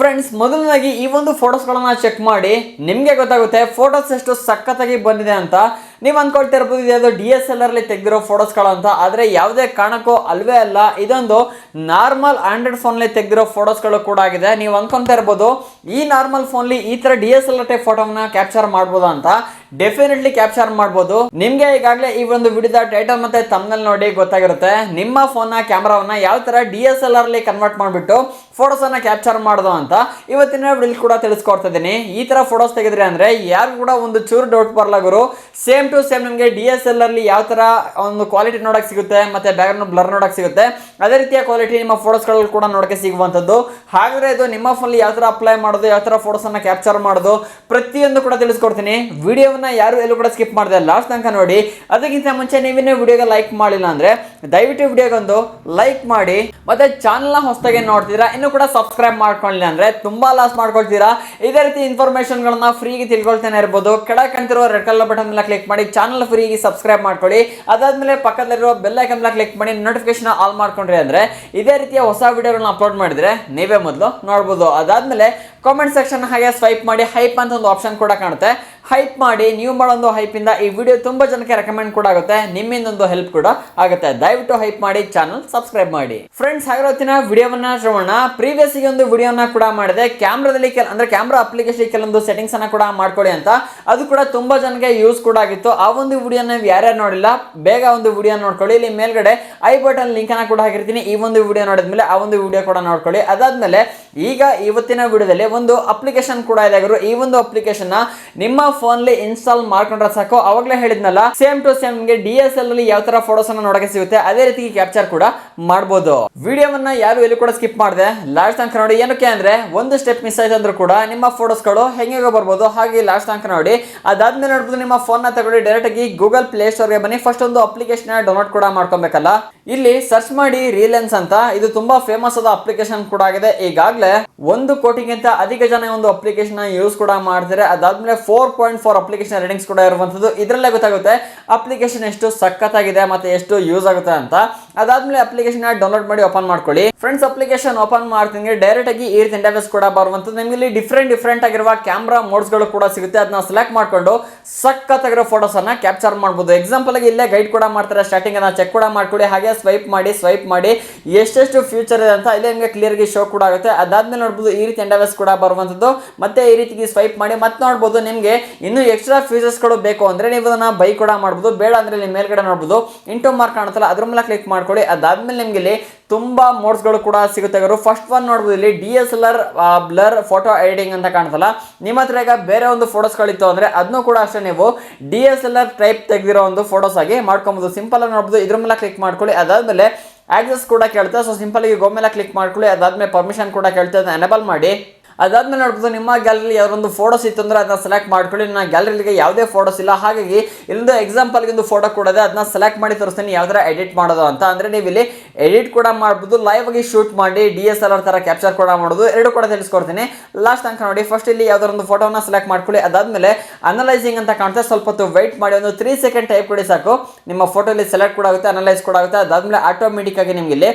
Friends ಮೊದಲನಾಗಿ ಈ ಒಂದು ಫೋಟೋಸ್ಗಳನ್ನು check ಮಾಡಿ ನಿಮಗೆ ಗೊತ್ತಾಗುತ್ತೆ ಫೋಟೋಸ್ ಎಷ್ಟು ಸಖತ್ತಾಗಿ ಬಂದಿದೆ ಅಂತ. ನೀವು ಅನ್ಕೊಳ್ತಾ ಇರ್ಬೋದು ಇದು ಡಿ ಎಸ್ ಎಲ್ ಆರ್ಲಿ ತೆಗೆದಿರೋ ಅಂತ, ಆದರೆ ಯಾವುದೇ ಕಾರಣಕ್ಕೂ ಅಲ್ವೇ ಅಲ್ಲ, ಇದೊಂದು ನಾರ್ಮಲ್ ಆಂಡ್ರಾಯ್ಡ್ ಫೋನ್ಲಿ ತೆಗೆದಿರೋ ಫೋಟೋಸ್ಗಳು ಕೂಡ ಆಗಿದೆ. ನೀವು ಅನ್ಕೊಂತಾ ಇರ್ಬೋದು, ಈ ನಾರ್ಮಲ್ ಫೋನ್ಲಿ ಈ ತರ D S L R type ಫೋಟೋನ ಕ್ಯಾಪ್ಚರ್ ಮಾಡ್ಬೋದು ಅಂತ ಡೆಫಿನೆಟ್ಲಿ ಕ್ಯಾಪ್ಚರ್ ಮಾಡ್ಬೋದು. ನಿಮಗೆ ಈಗಾಗಲೇ ಈ ಒಂದು ವಿಡಿಯೋದ ಟೈಟಲ್ ಮತ್ತೆ ತಮ್ಮಲ್ಲಿ ನೋಡಿ ಗೊತ್ತಾಗಿರುತ್ತೆ. ನಿಮ್ಮ ಫೋನ್ನ, ಕ್ಯಾಮ್ರಾವನ್ನ ಯಾವ ತರ ಡಿ ಎಸ್ ಎಲ್ ಆರ್ಲಿ ಕನ್ವರ್ಟ್ ಮಾಡಿಬಿಟ್ಟು ಫೋಟೋಸನ್ನ ಕ್ಯಾಪ್ಚರ್ ಮಾಡೋದು ಅಂತ ಇವತ್ತಿನ ವಿಡಿಯೋಲಿ ಕೂಡ ತಿಳಿಸ್ಕೊಡ್ತಾ ಇದ್ದೀನಿ. ಈ ತರ ಫೋಟೋಸ್ ತೆಗೆದ್ರೆ ಅಂದ್ರೆ ಯಾರು ಕೂಡ ಒಂದು ಚೂರು ಡೌಟ್ ಬರಲ್ಲ ಸೇಮ್ ಟು ಸೇಮ್ ನಿಮಗೆ ಡಿ ಎಸ್ ಎಲ್ ಅಲ್ಲಿ ಯಾವ ಥರ ಒಂದು ಕ್ವಾಲಿಟಿ ನೋಡಕ್ಕೆ ಸಿಗುತ್ತೆ, ಮತ್ತೆ ಬ್ಯಾಕ್ಗ್ರೌಂಡ್ ಬ್ಲರ್ ನೋಡಕ್ಕೆ ಸಿಗುತ್ತೆ, ಅದೇ ರೀತಿಯ ಕ್ವಾಲಿಟಿ ನಿಮ್ಮ ಫೋಟೋಸ್ಗಳಲ್ಲಿ ಕೂಡ ನೋಡಕ್ಕೆ ಸಿಗುವಂಥದ್ದು. ಹಾಗಾದ್ರೆ ಇದು ನಿಮ್ಮ ಫೋನಲ್ಲಿ ಯಾವ ತರ ಅಪ್ಲೈ ಮಾಡೋದು, ಯಾವ ಥರ ಫೋಟೋಸನ್ನು ಕ್ಯಾಪ್ಚರ್ ಮಾಡೋದು, ಪ್ರತಿಯೊಂದು ಕೂಡ ತಿಳಿಸ್ಕೊಡ್ತೀನಿ. ವಿಡಿಯೋವನ್ನ ಯಾರು ಎಲ್ಲೂ ಕೂಡ ಸ್ಕಿಪ್ ಮಾಡಿದೆ ಲಾಸ್ಟ್ ತನಕ ನೋಡಿ. ಅದಕ್ಕಿಂತ ಮುಂಚೆ ನೀವಿನ್ನೂ ವಿಡಿಯೋಗೆ ಲೈಕ್ ಮಾಡಿಲ್ಲ ಅಂದ್ರೆ, ದಯವಿಟ್ಟು ವಿಡಿಯೋಗೊಂದು ಲೈಕ್ ಮಾಡಿ, ಮತ್ತೆ ಚಾನಲ್ನ ಹೊಸದಾಗಿ ನೋಡ್ತೀರಾ ಇನ್ನೂ ಕೂಡ ಸಬ್ಸ್ಕ್ರೈಬ್ ಮಾಡ್ಕೊಳ್ಳಿ ಅಂದ್ರೆ ತುಂಬಾ ಲಾಸ್ ಮಾಡ್ಕೊಳ್ತೀರಾ. ಇದೇ ರೀತಿ ಇನ್ಫಾರ್ಮೇಶನ್ಗಳನ್ನ ಫ್ರೀಗೆ ತಿಳ್ಕೊಳ್ತಾನೆ ಇರ್ಬೋದು. ಕಾಣ್ತಿರೋ ರೆಡ್ ಕಲರ್ ಬಟನ್ ಮೇಲೆ ಕ್ಲಿಕ್ ಮಾಡಿ ಚಾನಲ್ ಫ್ರೀಗೆ ಸಬ್ಸ್ಕ್ರೈಬ್ ಮಾಡ್ಕೊಳ್ಳಿ. ಅದಾದ್ಮೇಲೆ ಪಕ್ಕದಲ್ಲಿರೋ ಬೆಲ್ ಐಕನ್ ಕ್ಲಿಕ್ ಮಾಡಿ ನೋಟಿಫಿಕೇಶನ್ ಆಲ್ ಮಾಡ್ಕೊಂಡ್ರಿ ಅಂದ್ರೆ ಇದೇ ರೀತಿಯ ಹೊಸ ವಿಡಿಯೋಗಳನ್ನ ಅಪ್ಲೋಡ್ ಮಾಡಿದ್ರೆ ನೀವೇ ಮೊದಲು ನೋಡ್ಬೋದು. ಅದಾದ್ಮೇಲೆ ಕಾಮೆಂಟ್ ಸೆಕ್ಷನ್ ಹಾಗೆ ಸ್ವೈಪ್ ಮಾಡಿ ಹೈಪ್ ಅಂತ ಒಂದು ಆಪ್ಷನ್ ಕೂಡ ಕಾಣುತ್ತೆ. ಹೈಪ್ ಮಾಡಿ, ನೀವು ಮಾಡೋ ಹೈಪಿಂದ ಈ ವಿಡಿಯೋ ತುಂಬ ಜನಕ್ಕೆ ರೆಕಮೆಂಡ್ ಕೂಡ ಆಗುತ್ತೆ. ನಿಮ್ಮಿಂದ ಒಂದು ಹೆಲ್ಪ್ ಕೂಡ ಆಗುತ್ತೆ. ದಯವಿಟ್ಟು ಹೈಪ್ ಮಾಡಿ ಚಾನಲ್ ಸಬ್ಸ್ಕ್ರೈಬ್ ಮಾಡಿ. ಫ್ರೆಂಡ್ಸ್ ಹಾಗಿರೋತ್ತಿನ ವಿಡಿಯೋವನ್ನ ಶ್ರವಣ ಪ್ರೀವಿಯಸ್ ಒಂದು ವಿಡಿಯೋನ ಕೂಡ ಮಾಡಿದೆ. ಕ್ಯಾಮ್ರಾದಲ್ಲಿ ಕೆಲ, ಅಂದ್ರೆ ಕ್ಯಾಮ್ರಾ ಅಪ್ಲಿಕೇಶನ್ ಕೆಲವೊಂದು ಸೆಟ್ಟಿಂಗ್ಸ್ ಅನ್ನ ಕೂಡ ಮಾಡ್ಕೊಳ್ಳಿ ಅಂತ. ಅದು ಕೂಡ ತುಂಬಾ ಜನಕ್ಕೆ ಯೂಸ್ ಕೂಡ ಆಗಿತ್ತು. ಆ ಒಂದು ವಿಡಿಯೋನ ನೀವು ಯಾರ್ಯಾರು ನೋಡಿಲ್ಲ, ಬೇಗ ಒಂದು ವಿಡಿಯೋ ನೋಡ್ಕೊಳ್ಳಿ. ಇಲ್ಲಿ ಮೇಲ್ಗಡೆ ಐ ಬಟನ್ ಲಿಂಕ್ ಅನ್ನ ಕೂಡ ಹಾಕಿರ್ತೀನಿ. ಈ ಒಂದು ವಿಡಿಯೋ ನೋಡಿದ್ಮೇಲೆ ಆ ಒಂದು ವಿಡಿಯೋ ಕೂಡ ನೋಡ್ಕೊಳ್ಳಿ. ಅದಾದ್ಮೇಲೆ ಈಗ ಇವತ್ತಿನ ವಿಡಿಯೋದಲ್ಲಿ ಒಂದು ಅಪ್ಲಿಕೇಶನ್ ಕೂಡ ಇದೆ. ಈ ಒಂದು ಅಪ್ಲಿಕೇಶನ್ ನಿಮ್ಮ ಫೋನ್ಲಿ ಇನ್ಸ್ಟಾಲ್ ಮಾಡ್ಕೊಂಡ್ರೆ ಸಾಕು. ಅವಾಗಲೇ ಹೇಳಿದ್ನಲ್ಲ ಸೇಮ್ ಟು ಸೇಮ್ ನಿಮಗೆ ಡಿ ಎಸ್ ಎಲ್ ಅಲ್ಲಿ ಯಾವ ತರ ಫೋಟೋಸ್ ಅನ್ನ ನೋಡಕ್ಕೆ ಸಿಗುತ್ತೆ, ಅದೇ ರೀತಿ ಕ್ಯಾಪ್ಚರ್ ಕೂಡ ಮಾಡಬಹುದು ವಿಡಿಯೋವನ್ನ ಯಾರು ಎಲ್ಲಿ ಕೂಡ ಸ್ಕಿಪ್ ಮಾಡಿದೆ ಲಾಸ್ಟ್ ತನಕ ನೋಡಿ, ಏನಕ್ಕೆ ಅಂದ್ರೆ, ಒಂದು ಸ್ಟೆಪ್ ಮಿಸ್ ಆಯ್ತು ಅಂದ್ರೂ ಕೂಡ ನಿಮ್ಮ ಫೋಟೋಸ್ಗಳು ಹೆಂಗೆ ಬರ್ಬೋದು. ಹಾಗೆ ಲಾಸ್ಟ್ ತನಕ ನೋಡಿ, ಅದಾದ್ಮೇಲೆ ನೋಡ್ಬೋದು, ನಿಮ್ಮ ಫೋನ್ನ ತಗೊಂಡು ಡೈರೆಕ್ಟ್ ಆಗಿ ಗೂಗಲ್ ಪ್ಲೇ ಸ್ಟೋರ್ಗೆ ಬನ್ನಿ. ಫಸ್ಟ್ ಒಂದು ಅಪ್ಲಿಕೇಶನ್ ಡೌನ್ಲೋಡ್ ಕೂಡ ಮಾಡ್ಕೊಬೇಕಲ್ಲ. ಇಲ್ಲಿ ಸರ್ಚ್ ಮಾಡಿ ರೀಲೆನ್ಸ್ ಅಂತ, ಇದು ತುಂಬಾ ಫೇಮಸ್ ಆದ ಅಪ್ಲಿಕೇಶನ್ ಕೂಡ ಆಗಿದೆ. ಈಗಾಗಲೇ ಒಂದು ಕೋಟಿಗಿಂತ ಅಧಿಕ ಜನ ಒಂದು ಅಪ್ಲಿಕೇಶನ್ ಯೂಸ್ ಕೂಡ ಮಾಡ್ತಾರೆ. ಅದಾದ್ಮೇಲೆ ಫೋರ್ ಫೋರ್ ಅಪ್ಲಿಕೇಶನ್ ರೇಟಿಂಗ್ಸ್ ಕೂಡ ಇರುವಂತದ್ದು ಇದರಲ್ಲೇ ಗೊತ್ತಾಗುತ್ತೆ ಅಪ್ಲಿಕೇಶನ್ ಎಷ್ಟು ಸಖತ್ತಾಗಿದೆ ಮತ್ತೆ ಎಷ್ಟು ಯೂಸ್ ಆಗುತ್ತೆ ಅಂತ. ಅದಾದ್ಮೇಲೆ ಅಪ್ಲಿಕೇಶನ್ ಡೌನ್ಲೋಡ್ ಮಾಡಿ ಓಪನ್ ಮಾಡ್ಕೊಳ್ಳಿ. ಫ್ರೆಂಡ್ಸ್ ಅಪ್ಲಿಕೇಶನ್ ಓಪನ್ ಮಾಡ್ತೀನಿ. ಡೈರೆಕ್ಟ್ ಆಗಿ ಈ ರೀತಿ ಇಂಟರ್ಫೇಸ್ ಕೂಡ ಬರುವಂತದ್ದು. ನಿಮಗೆ ಇಲ್ಲಿ ಡಿಫ್ರೆಂಟ್ ಡಿಫ್ರೆಂಟ್ ಆಗಿರುವ ಕ್ಯಾಮ್ರಾ ಮೋಡ್ಸ್ಗಳು ಕೂಡ ಸಿಗುತ್ತೆ. ಅದನ್ನ ಸೆಲೆಕ್ಟ್ ಮಾಡಿಕೊಂಡು ಸಖತ್ತಾಗಿರೋ ಫೋಟೋಸ್ ಅನ್ನ ಕ್ಯಾಪ್ಚರ್ ಮಾಡಬಹುದು ಎಕ್ಸಾಂಪಲ್ ಆಗಿ ಇಲ್ಲೇ ಗೈಡ್ ಕೂಡ ಮಾಡ್ತಾರೆ. ಸ್ಟಾರ್ಟಿಂಗ್ ಅನ್ನ ಚೆಕ್ ಕೂಡ ಮಾಡ್ಕೊಳ್ಳಿ. ಹಾಗೆ ಸ್ವೈಪ್ ಮಾಡಿ ಸ್ವೈಪ್ ಮಾಡಿ ಎಷ್ಟೆಷ್ಟು ಫ್ಯೂಚರ್ ಇದೆ ಅಂತ ಇಲ್ಲೇ ನಿಮಗೆ ಕ್ಲಿಯರ್ಗೆ ಶೋ ಕೂಡ ಆಗುತ್ತೆ. ಅದಾದ್ಮೇಲೆ ನೋಡ್ಬೋದು ಈ ರೀತಿ ಇಂಟರ್ಫೇಸ್ ಕೂಡ ಬರುವಂಥದ್ದು ಮತ್ತೆ ಈ ರೀತಿ ಸ್ವೈಪ್ ಮಾಡಿ ಮತ್ತೆ ನೋಡ್ಬೋದು ನಿಮಗೆ ಇನ್ನು ಎಕ್ಸ್ಟ್ರಾ ಗಳು ಬೇಕು ಅಂದ್ರೆ ನೀವು ಅದನ್ನ ಬೈ ಕೂಡ ಮಾಡ್ಬೋದು. ಬೇಡ ಅಂದ್ರೆ ಇಲ್ಲಿ ಮೇಲ್ಗಡೆ ನೋಡ್ಬೋದು. ಇಂಟು ಮಾರ್ಕ್ ಕಾಣುತ್ತಲ್ಲ, ಅದ್ರ ಮೇಲೆ ಕ್ಲಿಕ್ ಮಾಡ್ಕೊಳ್ಳಿ. ಅದಾದಮೇಲೆ ನಿಮಗೆ ಇಲ್ಲಿ ತುಂಬಾ ಮೋಡ್ಸ್ಗಳು ಕೂಡ ಸಿಗುತ್ತೆ ಫಸ್ಟ್ ಒನ್ ನೋಡ್ಬೋದು ಇಲ್ಲಿ D S L R blur photo editing ಅಂತ ಕಾಣುತ್ತಲ್ಲ. ನಿಮ್ಮ ಹತ್ರ ಈಗ ಬೇರೆ ಒಂದು ಫೋಟೋಸ್ಗಳಿತ್ತು ಅಂದ್ರೆ ಅದನ್ನು ಕೂಡ ಅಷ್ಟೇ ನೀವು D S L R type ತೆಗೆದಿರೋ ಒಂದು ಫೋಟೋಸ್ ಆಗಿ ಮಾಡ್ಕೊಬೋದು. ಸಿಂಪಲ್ ಆಗಿ ನೋಡ್ಬೋದು. ಇದ್ರ ಮೇಲೆ ಕ್ಲಿಕ್ ಮಾಡ್ಕೊಳ್ಳಿ. ಅದಾದಮೇಲೆ ಆಕ್ಸೆಸ್ ಕೂಡ ಕೇಳುತ್ತೆ. ಸೊ ಸಿಂಪಲ್ ಆಗಿ ಗೋ ಮೇಲೆ ಕ್ಲಿಕ್ ಮಾಡ್ಕೊಳ್ಳಿ. ಅದಾದಮೇಲೆ ಪರ್ಮಿಷನ್ ಕೂಡ ಕೇಳ್ತದೆ ಅದನ್ನ ಎನೇಬಲ್ ಮಾಡಿ. ಅದಾದ್ಮೇಲೆ ನೋಡ್ಬೋದು ನಿಮ್ಮ ಗ್ಯಾಲರಿ ಯಾವ್ದೊಂದು ಫೋಟೋಸ್ ಇತ್ತು ಅಂದ್ರೆ ಅದನ್ನ ಸೆಲೆಕ್ಟ್ ಮಾಡ್ಕೊಳ್ಳಿ. ನನ್ನ ಗ್ಯಾಲರಿಗೆ ಯಾವುದೇ ಫೋಟೋಸ್ ಇಲ್ಲ. ಹಾಗಾಗಿ ಇಲ್ಲೊಂದು ಎಕ್ಸಾಂಪಲ್ಗೆ ಒಂದು ಫೋಟೋ ಕೂಡ ಅದನ್ನ ಸೆಲೆಕ್ಟ್ ಮಾಡಿ ತೋರಿಸ್ತೀನಿ. ಯಾವ್ದಾರ ಎಡಿಟ್ ಮಾಡೋದು ಅಂತ. ಅಂದ್ರೆ ನೀವು ಇಲ್ಲಿ ಎಡಿಟ್ ಕೂಡ ಮಾಡ್ಬೋದು. ಲೈವ್ ಆಗಿ ಶೂಟ್ ಮಾಡಿ ಡಿ ಎಸ್ ಎಲ್ ಆರ್ ಥರ ಕ್ಯಾಪ್ಚರ್ ಕೂಡ ಮಾಡೋದು. ಎರಡು ಕೂಡ ತಿಳಿಸ್ಕೊಡ್ತೀನಿ. ಲಾಸ್ಟ್ ತನಕ ನೋಡಿ. ಫಸ್ಟ್ ಇಲ್ಲಿ ಯಾವ್ದಾರ ಒಂದು ಫೋಟೋನ ಸೆಲೆಕ್ಟ್ ಮಾಡ್ಕೊಳ್ಳಿ. ಅದಾದ್ಮೇಲೆ ಅನಲೈಸಿಂಗ್ ಅಂತ ಕಾಣುತ್ತೆ ಸ್ವಲ್ಪ ಹೊತ್ತು ವೆಯ್ಟ್ ಮಾಡಿ. ಒಂದು ತ್ರೀ ಸೆಕೆಂಡ್ ಟೈಪ್ ಕೊಡಿ ಸಾಕು. ನಿಮ್ಮ ಫೋಟೋ ಇಲ್ಲಿ ಸೆಲೆಕ್ಟ್ ಕೂಡ ಆಗುತ್ತೆ ಅನಲೈಸ್ ಕೂಡ ಆಗುತ್ತೆ. ಅದಾದ್ಮೇಲೆ ಆಟೋಮೆಟಿಕ್ ಆಗಿ ನಿಮಗೆ ಇಲ್ಲಿ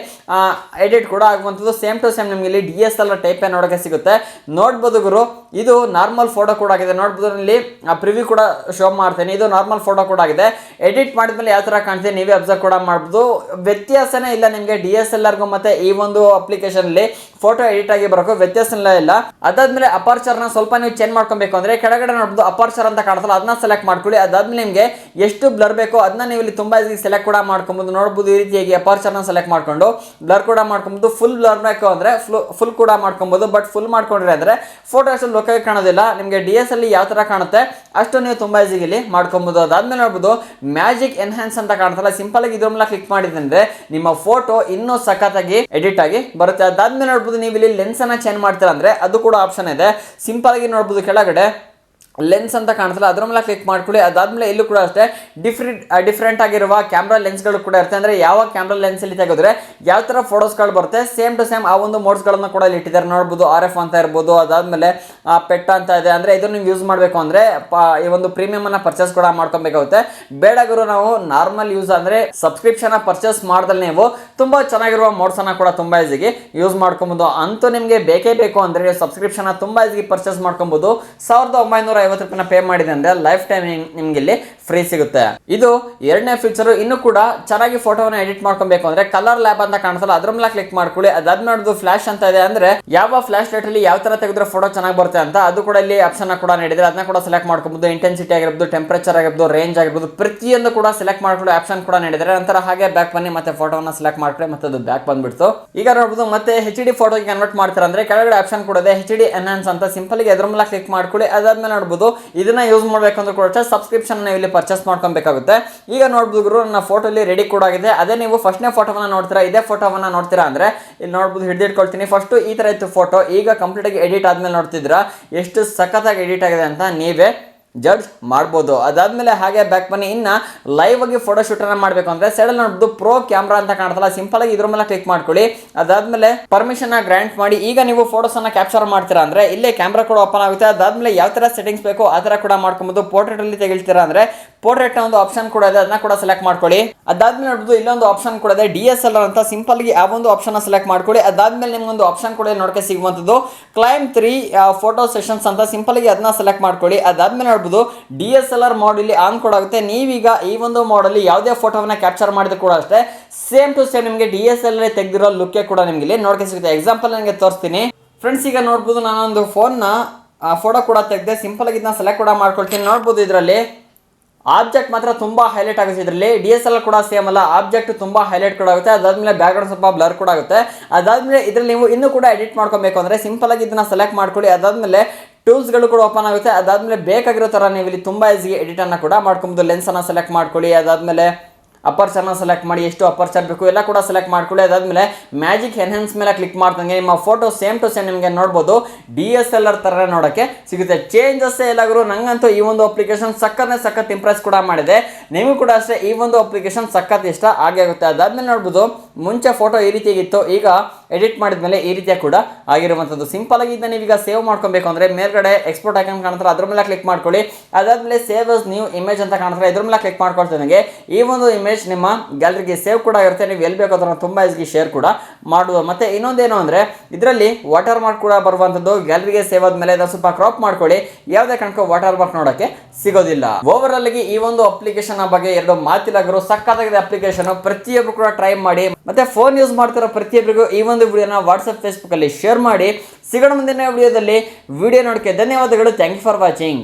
ಎಡಿಟ್ ಕೂಡ ಆಗುವಂಥದ್ದು. ಸೇಮ್ ಟು ಸೇಮ್ ನಿಮಗೆ ಇಲ್ಲಿ D S L R type ನೋಡೋಕೆ ಸಿಗುತ್ತೆ. ನೋಡ್ಬೋದು ಗುರು. ಇದು ನಾರ್ಮಲ್ ಫೋಟೋ ಕೂಡ ಆಗಿದೆ. ನೋಡ್ಬೋದು ಇಲ್ಲಿ ಪ್ರಿವ್ಯೂ ಕೂಡ ಶೋ ಮಾಡ್ತೇನೆ. ಇದು ನಾರ್ಮಲ್ ಫೋಟೋ ಕೂಡ ಆಗಿದೆ. ಎಡಿಟ್ ಮಾಡಿದ್ಮೇಲೆ ಯಾವ ಥರ ಕಾಣ್ತೀನಿ ನೀವೇ ಅಬ್ಸರ್ವ್ ಕೂಡ ಮಾಡ್ಬೋದು. ವ್ಯತ್ಯಾಸನೇ ಇಲ್ಲ ನಿಮಗೆ ಡಿ ಎಸ್ ಎಲ್ ಆರ್ಗೂ ಮತ್ತೆ ಈ ಒಂದು ಅಪ್ಲಿಕೇಶನ್ ಅಲ್ಲಿ ಫೋಟೋ ಎಡಿಟ್ ಆಗಿ ಬರೋಕ್ಕೂ ವ್ಯತ್ಯಾಸ ಇಲ್ಲ. ಅದಾದ್ಮೇಲೆ ಅಪರ್ಚರ್ನ ಸ್ವಲ್ಪ ನೀವು ಚೇಂಜ್ ಮಾಡ್ಕೊಬೇಕು ಅಂದ್ರೆ ಕೆಳಗಡೆ ನೋಡ್ಬೋದು ಅಪರ್ಚರ್ ಅಂತ ಕಾಣ್ತಲ್ಲ ಅದನ್ನ ಸೆಲೆಕ್ಟ್ ಮಾಡ್ಕೊಳ್ಳಿ. ಅದಾದ್ಮೇಲೆ ನಿಮಗೆ ಎಷ್ಟು ಬ್ಲರ್ ಬೇಕೋ ಅದನ್ನ ನೀವು ಇಲ್ಲಿ ತುಂಬಾ ಸೆಲೆಕ್ಟ್ ಕೂಡ ಮಾಡ್ಕೊಬೋದು. ನೋಡ್ಬೋದು ಈ ರೀತಿಯಾಗಿ ಅಪರ್ಚರ್ನ ಸೆಲೆಕ್ಟ್ ಮಾಡ್ಕೊಂಡು. ಬ್ಲರ್ ಕೂಡ ಮಾಡ್ಕೊಬೋದು. ಫುಲ್ ಬ್ಲರ್ ಬೇಕು ಅಂದ್ರೆ ಫುಲ್ ಕೂಡ ಮಾಡ್ಕೊಬೋದು. ಬಟ್ ಫುಲ್ ಮಾಡ್ಕೊಂಡ್ರೆ ಅಂದ್ರೆ ಫೋಟೋ ಅಷ್ಟು ಲೋಕಾಗಿ ಕಾಣೋದಿಲ್ಲ. ನಿಮಗೆ ಡಿ ಎಸ್ ಅಲ್ಲಿ ಯಾವ ತರ ಕಾಣುತ್ತೆ ಅಷ್ಟು ನೀವು ತುಂಬಾ ಈಸಿಗಿಲ್ಲಿ ಮಾಡ್ಕೊಬೋದು. ಅದಾದ್ಮೇಲೆ ನೋಡ್ಬೋದು ಮ್ಯಾಜಿಕ್ ಎನ್ಹಾನ್ಸ್ ಅಂತ ಕಾಣ್ತಲ್ಲ ಸಿಂಪಲ್ ಆಗಿ ಇದ್ರ ಮೇಲೆ ಕ್ಲಿಕ್ ಮಾಡಿದ್ರೆ ನಿಮ್ಮ ಫೋಟೋ ಇನ್ನೂ ಸಖತ್ತಾಗಿ ಎಡಿಟ್ ಆಗಿ ಬರುತ್ತೆ. ಅದಾದ್ಮೇಲೆ ನೋಡ್ಬೋದು, ನೀವು ಇಲ್ಲಿ ಲೆನ್ಸ್ ಅನ್ನ ಚೇಂಜ್ ಮಾಡ್ತೀರಾ ಅಂದ್ರೆ ಅದು ಕೂಡ ಆಪ್ಷನ್ ಇದೆ. ಸಿಂಪಲ್ ಆಗಿ ನೋಡ್ಬೋದು ಕೆಳಗಡೆ. ಲೆನ್ಸ್ ಅಂತ ಕಾಣಿಸಲ್ಲ, ಅದ್ರ ಮೇಲೆ ಕ್ಲಿಕ್ ಮಾಡ್ಕೊಳ್ಳಿ. ಅದಾದ್ಮೇಲೆ ಇಲ್ಲೂ ಕೂಡ ಅಷ್ಟೇ ಡಿಫ್ರೆಂಟ್ ಡಿಫ್ರೆಂಟ್ ಆಗಿರುವ ಕ್ಯಾಮ್ರಾ ಲೆನ್ಸ್ಗಳು ಕೂಡ ಇರುತ್ತೆ. ಅಂದ್ರೆ ಯಾವ ಕ್ಯಾಮ್ರಾ ಲೆನ್ಸ್ ಅಲ್ಲಿ ತೆಗೆದ್ರೆ ಯಾವ ತರ ಫೋಟೋಸ್ಗಳು ಬರುತ್ತೆ ಸೇಮ್ ಟು ಸೇಮ್ ಆ ಒಂದು ಮೋಡ್ಸ್ಗಳನ್ನು ಕೂಡ ಇಲ್ಲಿ ಇಟ್ಟಿದ್ದಾರೆ. ನೋಡ್ಬೋದು ಆರ್ ಎಫ್ ಅಂತ ಇರ್ಬೋದು, ಅದಾದ್ಮೇಲೆ ಪೆಟ್ ಅಂತ ಇದೆ. ಅಂದ್ರೆ ಇದನ್ನ ನೀವು ಯೂಸ್ ಮಾಡಬೇಕು ಅಂದ್ರೆ ಈ ಒಂದು ಪ್ರೀಮಿಯಂ ಅನ್ನ ಪರ್ಚೇಸ್ ಕೂಡ ಮಾಡ್ಕೊಬೇಕಾಗುತ್ತೆ. ಬೇಡ ಗುರು, ನಾವು ನಾರ್ಮಲ್ ಯೂಸ್ ಅಂದ್ರೆ ಸಬ್ಸ್ಕ್ರಿಪ್ಷನ್ ಪರ್ಚೇಸ್ ಮಾಡ್ದಲ್ಲಿ ನೀವು ತುಂಬಾ ಚೆನ್ನಾಗಿರುವ ಮೋಡ್ಸ್ ಅನ್ನ ಕೂಡ ತುಂಬಾ ಈಸಿಗೆ ಯೂಸ್ ಮಾಡ್ಕೊಬೋದು. ಅಂತೂ ನಿಮಗೆ ಬೇಕೇ ಬೇಕು ಅಂದ್ರೆ ಸಬ್ಸ್ಕ್ರಿಪ್ಷನ್ ತುಂಬಾ ಈಸಿಗೆ ಪರ್ಚೇಸ್ ಮಾಡ್ಕೊಬೋದು. ಸಾವಿರದ ಒಂಬೈನೂರ ಐವತ್ತು ರೂಪಾಯಿನ ಪೇ ಮಾಡಿದೆ ಅಂದ್ರೆ ಲೈಫ್ ಟೈಮ್ ನಿಮ್ಗೆ ಇಲ್ಲಿ ಫ್ರೀ ಸಿಗುತ್ತೆ. ಇದು ಎರಡನೇ ಫೀಚರ್ ಇನ್ನು ಕೂಡ ಚೆನ್ನಾಗಿ ಫೋಟೋನ ಎಡಿಟ್ ಮಾಡ್ಕೊಬೇಕು ಅಂದ್ರೆ ಕಲರ್ ಲ್ಯಾಬ್ ಅಂತ ಕಾಣಿಸಲ್ಲ, ಅದ್ರ ಮೇಲೆ ಕ್ಲಿಕ್ ಮಾಡ್ಕೊಳ್ಳಿ. ಅದಾದ್ಮೇಲೆ ಫ್ಲಾಶ್ ಅಂತ ಇದೆ ಅಂದ್ರೆ ಯಾವ ಫ್ಲಾಶ್ ಲೈಟ್ ಅಲ್ಲಿ ಯಾವ ತರ ತೆಗೆದ್ರೆ ಫೋಟೋ ಚೆನ್ನಾಗಿ ಬರುತ್ತೆ ಅಂತ ಅದು ಕೂಡ ಇಲ್ಲಿ ಆಪ್ಷನ್ ಕೂಡ ನೀಡಿದ್ರೆ ಅದನ್ನ ಕೂಡ ಸೆಲೆಕ್ಟ್ ಮಾಡ್ಕೊಬಹುದು ಇಂಟೆನ್ಸಿಟಿ ಆಗಿರ್ಬೋದು ಟೆಂಪರೇಚರ್ ಆಗಿರ್ಬೋದು ರೇಂಜ್ ಆಗಿರ್ಬೋದು, ಪ್ರತಿಯೊಂದು ಕೂಡ ಸೆಲೆಕ್ಟ್ ಮಾಡ್ಕೊಳ್ಳಿ ಆಪ್ಷನ್ ಕೂಡ ನೀಡಿದ್ರೆ. ನಂತರ ಹಾಗೆ ಬ್ಯಾಕ್ ಬನ್ನಿ, ಮತ್ತೆ ಫೋಟೋನ ಸೆಲೆಕ್ಟ್ ಮಾಡ್ಕೊಳ್ಳಿ, ಮತ್ತೆ ಅದು ಬ್ಯಾಕ್ ಬಂದ್ಬಿಡ್ತು. ಈಗ ನೋಡ್ಬೋದು, ಮತ್ತೆ ಹೆಚ್ ಡಿ ಫೋಟೋಗೆ ಕನ್ವರ್ಟ್ ಮಾಡ್ತಾರೆ ಅಂದ್ರೆ ಕೆಳಗಡೆ ಆಪ್ಷನ್ ಕೂಡ ಇದೆ. ಎಚ್ ಡಿ ಎನ್ಹಾನ್ಸ್ ಅಂತ ಸಿಂಪಲ್ಗೆ ಅದ್ರ ಮೇಲೆ ಕ್ಲಿಕ್ ಮಾಡ್ಕೊಳ್ಳಿ. ಅದಾದ್ಮೇಲೆ ನೋಡ್ಬೋದು. ಇದನ್ನ ಯೂಸ್ ಮಾಡ್ಬೇಕಂದ್ರೆ ಕೂಡ ಸಬ್ಸ್ಕ್ರಿಪ್ಷನ್ ನೀವು ಇಲ್ಲಿ ಪರ್ಚೇಸ್ ಮಾಡ್ಕೊಬೇಕಾಗುತ್ತೆ. ಈಗ ನೋಡ್ಬೋದು ನನ್ನ ಫೋಟೋ ಇಲ್ಲಿ ರೆಡಿ ಕೂಡ ಆಗಿದೆ. ಅದೇ ನೀವು ಫಸ್ಟ್ನೇ ಫೋಟೋವನ್ನ ನೋಡ್ತೀರಾ, ಇದೇ ಫೋಟೋವನ್ನ ನೋಡ್ತೀರಾ ಅಂದ್ರೆ ಇಲ್ಲಿ ನೋಡ್ಬೋದು ಹಿಡಿದಿಟ್ಕೊಳ್ತೀನಿ. ಫಸ್ಟ್ ಈ ತರ ಇತ್ತು ಫೋಟೋ ಈಗ ಕಂಪ್ಲೀಟ್ ಆಗಿ ಎಡಿಟ್ ಆದ್ಮೇಲೆ ನೋಡ್ತಿದ್ರ ಎಷ್ಟು ಸಖತ್ತಾಗಿ ಎಡಿಟ್ ಆಗಿದೆ ಅಂತ ನೀವೇ ಜಡ್ಜ್ ಮಾಡ್ಬೋದು. ಅದಾದಮೇಲೆ ಹಾಗೆ ಬ್ಯಾಕ್ ಬನ್ನಿ. ಇನ್ನ ಲೈವ್ ಆಗಿ ಫೋಟೋ ಶೂಟನ್ನು ಮಾಡಬೇಕು ಅಂದರೆ ಸೈಡಲ್ಲಿ ನೋಡ್ಬೋದು ಪ್ರೋ ಕ್ಯಾಮ್ರಾ ಅಂತ ಕಾಣ್ತಲ್ಲ ಸಿಂಪಲ್ ಆಗಿ ಇದ್ರ ಮೇಲೆ ಕ್ಲಿಕ್ ಮಾಡ್ಕೊಳ್ಳಿ. ಅದಾದಮೇಲೆ ಪರ್ಮಿಷನ್ನ ಗ್ರಾಂಟ್ ಮಾಡಿ. ಈಗ ನೀವು ಫೋಟೋಸ್ ಅನ್ನ ಕ್ಯಾಪ್ಚರ್ ಮಾಡ್ತೀರಾ ಅಂದ್ರೆ ಇಲ್ಲೇ ಕ್ಯಾಮ್ರಾ ಕೂಡ ಓಪನ್ ಆಗುತ್ತೆ. ಅದಾದಮೇಲೆ ಯಾವ ತರ ಸೆಟ್ಟಿಂಗ್ಸ್ ಬೇಕು ಆ ತರ ಕೂಡ ಮಾಡ್ಕೊಬೋದು. ಪೋರ್ಟ್ರೇಟ್ ಅಲ್ಲಿ ತೆಗಿಳ್ತೀರಾ ಅಂದ್ರೆ ಪೋರ್ಟ್ರೇಟ್ ಒಂದು ಆಪ್ಷನ್ ಕೂಡ ಇದೆ ಅದನ್ನ ಕೂಡ ಸೆಲೆಕ್ಟ್ ಮಾಡ್ಕೊಳ್ಳಿ. ಅದಾದ್ಮೇಲೆ ನೋಡಬಹುದು ಇಲ್ಲೊಂದು ಆಪ್ಷನ್ ಕೂಡ ಇದೆ ಡಿ ಎಸ್ ಎಲ್ ಅಂತ ಸಿಂಪಲ್ಗೆ ಆ ಒಂದು ಆಪ್ಷನ್ ಸೆಲೆಕ್ಟ್ ಮಾಡ್ಕೊಳ್ಳಿ. ಅದಾದ್ಮೇಲೆ ನಿಮ್ಗೊಂದು ಆಪ್ಷನ್ ಕೂಡ ನೋಡಕ್ಕೆ ಸಿಗುವಂಥದ್ದು ಕ್ಲೈಮ್ ತ್ರೀ ಫೋಟೋ ಸೆಷನ್ಸ್ ಅಂತ ಸಿಂಪಲ್ಗೆ ಅದನ್ನ ಸೆಲೆಕ್ಟ್ ಮಾಡ್ಕೊಳ್ಳಿ. ಅದಾದ್ಮೇಲೆ ನೋಡ್ಬೋದು D S L R model on ಕೂಡ ಆಗುತ್ತೆ. ನೀವೀಗ ಈ ಒಂದು ಮೋಡಲ್ಲಿ ಯಾವುದೇ ಫೋಟೋವನ್ನ ಕ್ಯಾಪ್ಚರ್ ಮಾಡಿದ್ರು ಕೂಡ ಅಷ್ಟೇ ಸೇಮ್ ಟು ಸೇಮ್ ನಿಮಗೆ ಡಿ ಎಸ್ ಎಲ್ ತೆಗೆದಿರೋ ಲುಕ್ಕೆ ಕೂಡ ನಿಮಗೆ ಇಲ್ಲಿ ನೋಡಕ್ಕೆ ಸಿಗುತ್ತೆ. ಎಕ್ಸಾಂಪಲ್ ನನಗೆ ತೋರಿಸ್ತೀನಿ. ಫ್ರೆಂಡ್ಸ್ ಈಗ ನೋಡ್ಬೋದು ನಾನೊಂದು ಫೋನ್ನ ಫೋಟೋ ಕೂಡ ತೆಗೆದೆ ಸಿಂಪಲ್ ಆಗಿ ಇದನ್ನ ಸೆಲೆಕ್ಟ್ ಕೂಡ ಮಾಡ್ಕೊಳ್ತೀನಿ. ನೋಡ್ಬೋದು ಇದರಲ್ಲಿ ಆಬ್ಜೆಕ್ಟ್ ಮಾತ್ರ ತುಂಬಾ ಹೈಲೈಟ್ ಆಗುತ್ತೆ ಇದರಲ್ಲಿ. ಡಿ ಎಸ್ ಎಲ್ ಕೂಡ ಸೇಮ್ ಅಲ್ಲ, ಆಬ್ಜೆಕ್ಟ್ ತುಂಬಾ ಹೈಲೈಟ್ ಕೂಡ ಆಗುತ್ತೆ. ಅದಾದ್ಮೇಲೆ ಬ್ಯಾಕ್ಗ್ರೌಂಡ್ ಸ್ವಲ್ಪ ಬ್ಲರ್ ಕೂಡ ಆಗುತ್ತೆ. ಅದಾದ್ಮೇಲೆ ಇದ್ರಲ್ಲಿ ನೀವು ಇನ್ನೂ ಕೂಡ ಎಡಿಟ್ ಮಾಡ್ಕೊಬೇಕು ಅಂದ್ರೆ ಸಿಂಪಲ್ ಆಗಿ ಇದನ್ನ ಸೆಲೆಕ್ಟ್ ಮಾಡ್ಕೊಳ್ಳಿ. ಅದಾದ್ಮೇಲೆ ಟೂಲ್ಸ್ಗಳು ಕೂಡ ಓಪನ್ ಆಗುತ್ತೆ. ಅದಾದ್ಮೇಲೆ ಬೇಕಾಗಿರೋ ಥರ ನೀವು ಇಲ್ಲಿ ತುಂಬಾ ಈಸಿಗೆ ಎಡಿಟ್ ಅನ್ನ ಕೂಡ ಮಾಡ್ಕೊಬಹುದು ಲೆನ್ಸ್ ಅನ್ನ ಸೆಲೆಕ್ಟ್ ಮಾಡ್ಕೊಳ್ಳಿ. ಅದಾದ್ಮೇಲೆ ಅಪರ್ಚರ್ನ ಸೆಲೆಕ್ಟ್ ಮಾಡಿ ಎಷ್ಟು ಅಪರ್ಚರ್ ಬೇಕು ಎಲ್ಲ ಕೂಡ ಸೆಲೆಕ್ಟ್ ಮಾಡ್ಕೊಳ್ಳಿ. ಅದಾದ್ಮೇಲೆ ಮ್ಯಾಜಿಕ್ ಎನ್ಹೆನ್ಸ್ ಮೇಲೆ ಕ್ಲಿಕ್ ಮಾಡ್ದಂಗೆ ನಿಮ್ಮ ಫೋಟೋ ಸೇಮ್ ಟು ಸೇಮ್ ನಿಮಗೆ ನೋಡ್ಬೋದು. ಡಿ ಎಸ್ ಎಲ್ ಆರ್ ಥರ ನೋಡೋಕ್ಕೆ ಸಿಗುತ್ತೆ. ಚೇಂಜಸ್ ಎಲ್ಲಾದರೂ ನಂಗಂತೂ ಈ ಒಂದು ಅಪ್ಲಿಕೇಶನ್ ಸಕ್ಕತ್ತೇ ಸಖತ್ ಇಂಪ್ರೆಸ್ ಕೂಡ ಮಾಡಿದೆ. ನಿಮಗೂ ಕೂಡ ಅಷ್ಟೇ ಈ ಒಂದು ಅಪ್ಲಿಕೇಶನ್ ಸಖತ್ ಇಷ್ಟ ಆಗೇ ಆಗುತ್ತೆ. ಅದಾದ್ಮೇಲೆ ನೋಡ್ಬೋದು, ಮುಂಚೆ ಫೋಟೋ ಈ ರೀತಿಯಾಗಿತ್ತು. ಈಗ ಎಡಿಟ್ ಮಾಡಿದ ಮೇಲೆ ಈ ರೀತಿಯ ಕೂಡ ಆಗಿರುವಂಥದ್ದು. ಸಿಂಪಲ್ ಆಗಿ ಇದನ್ನ ನೀವೀಗ ಸೇವ್ ಮಾಡ್ಕೊಬೇಕು ಅಂದ್ರೆ ಮೇಲ್ಗಡೆ ಎಕ್ಸ್ಪೋರ್ಟ್ ಐಕನ್ ಕಾಣ್ತಾರೆ ಅದ್ರ ಮೇಲೆ ಕ್ಲಿಕ್ ಮಾಡ್ಕೊಳ್ಳಿ. ಅದಾದ್ಮೇಲೆ ಸೇವ್ ಅಸ್ ನ್ಯೂ ಇಮೇಜ್ ಅಂತ ಕಾಣ್ತಾರೆ ಇದ್ರ ಮೇಲೆ ಕ್ಲಿಕ್ ಮಾಡ್ಕೊಳ್ತೇನೆ ನನಗೆ ಈ ಒಂದು ಇಮೇಜ್ ನಿಮ್ಮ ಗ್ಯಾಲರಿಗೆ ಸೇವ್ ಕೂಡ ಇರುತ್ತೆ. ನೀವು ಎಲ್ಲಿ ಬೇಕು ಅದನ್ನು ತುಂಬಾ ಈಸಿ ಶೇರ್ ಕೂಡ ಮಾಡುವ. ಮತ್ತೆ ಇನ್ನೊಂದೇನು ಅಂದ್ರೆ, ಇದರಲ್ಲಿ ವಾಟರ್ ಮಾರ್ಕ್ ಕೂಡ ಬರುವಂಥದ್ದು. ಗ್ಯಾಲರಿಗೆ ಸೇವ್ ಆದ್ಮೇಲೆ ಅದನ್ನು ಸ್ವಲ್ಪ ಕ್ರಾಪ್ ಮಾಡ್ಕೊಳ್ಳಿ. ಯಾವುದೇ ಕಾರಣಕ್ಕೂ ವಾಟರ್ ಮಾರ್ಕ್ ನೋಡಕ್ಕೆ ಸಿಗೋದಿಲ್ಲ. ಓವರ್ ಆಲ್ ಆಗಿ ಈ ಒಂದು ಅಪ್ಲಿಕೇಶನ್ ಬಗ್ಗೆ ಎರಡು ಮಾತಿಲಾಗರು ಸಕ್ಕತ್ತಾಗಿದೆ ಅಪ್ಲಿಕೇಶನ್ ಪ್ರತಿಯೊಬ್ಬರು ಕೂಡ ಟ್ರೈ ಮಾಡಿ. ಮತ್ತೆ ಫೋನ್ ಯೂಸ್ ಮಾಡ್ತಿರೋ ಪ್ರತಿಯೊಬ್ಬರಿಗೂ ಈ ವಿಡಿಯೋನ ವಾಟ್ಸಪ್ ಫೇಸ್ಬುಕ್ಕಲ್ಲಿ ಶೇರ್ ಮಾಡಿ ಸಿಗೋಣ ಮುಂದಿನ ವಿಡಿಯೋದಲ್ಲಿ. ವಿಡಿಯೋ ನೋಡಕ್ಕೆ ಧನ್ಯವಾದಗಳು. Thank you for watching